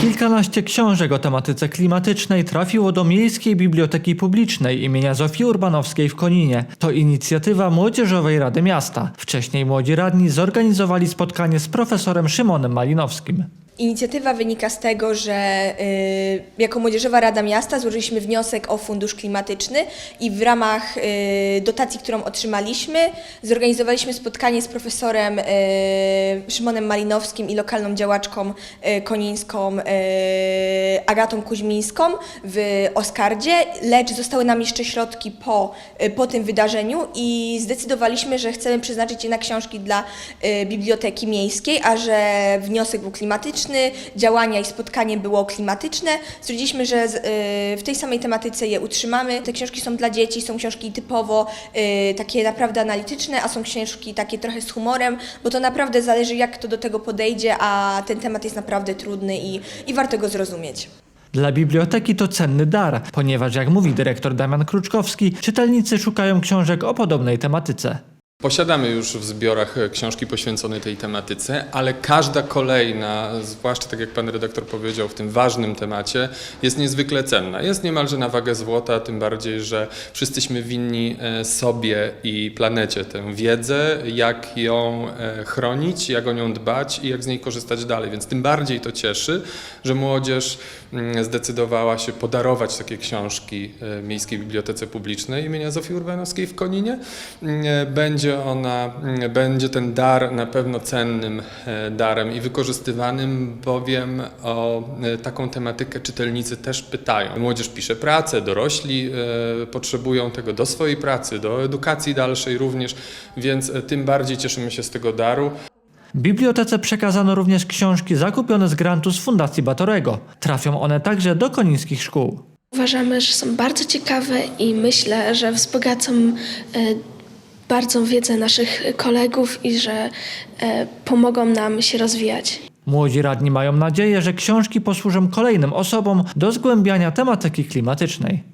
Kilkanaście książek o tematyce klimatycznej trafiło do Miejskiej Biblioteki Publicznej imienia Zofii Urbanowskiej w Koninie. To inicjatywa Młodzieżowej Rady Miasta. Wcześniej młodzi radni zorganizowali spotkanie z profesorem Szymonem Malinowskim. Inicjatywa wynika z tego, że y, jako Młodzieżowa Rada Miasta złożyliśmy wniosek o fundusz klimatyczny i w ramach y, dotacji, którą otrzymaliśmy, zorganizowaliśmy spotkanie z profesorem y, Szymonem Malinowskim i lokalną działaczką y, konińską y, Agatą Kuźmińską w Oskardzie, lecz zostały nam jeszcze środki po, y, po tym wydarzeniu i zdecydowaliśmy, że chcemy przeznaczyć je na książki dla y, Biblioteki Miejskiej, a że wniosek był klimatyczny, działania i spotkanie było klimatyczne, stwierdziliśmy, że y, w tej samej tematyce je utrzymamy. Te książki są dla dzieci, są książki typowo y, takie naprawdę analityczne, a są książki takie trochę z humorem, bo to naprawdę zależy jak kto do tego podejdzie, a ten temat jest naprawdę trudny i, i warto go zrozumieć. Dla biblioteki to cenny dar, ponieważ jak mówi dyrektor Damian Kruczkowski, czytelnicy szukają książek o podobnej tematyce. Posiadamy już w zbiorach e, książki poświęcone tej tematyce, ale każda kolejna, zwłaszcza tak jak pan redaktor powiedział, w tym ważnym temacie, jest niezwykle cenna. Jest niemalże na wagę złota, tym bardziej, że wszyscyśmy winni e, sobie i planecie tę wiedzę, jak ją e, chronić, jak o nią dbać i jak z niej korzystać dalej. Więc tym bardziej to cieszy, że młodzież mm, zdecydowała się podarować takie książki Miejskiej Bibliotece Publicznej imienia Zofii Urbanowskiej w Koninie. Mm, Będzie ona, będzie ten dar na pewno cennym e, darem i wykorzystywanym, bowiem o e, taką tematykę czytelnicy też pytają. Młodzież pisze pracę, dorośli e, potrzebują tego do swojej pracy, do edukacji dalszej również, więc tym bardziej cieszymy się z tego daru. Bibliotece przekazano również książki zakupione z grantu z Fundacji Batorego. Trafią one także do konińskich szkół. Uważamy, że są bardzo ciekawe i myślę, że wzbogacą bardzo wiedzę naszych kolegów i że e, pomogą nam się rozwijać. Młodzi radni mają nadzieję, że książki posłużą kolejnym osobom do zgłębiania tematyki klimatycznej.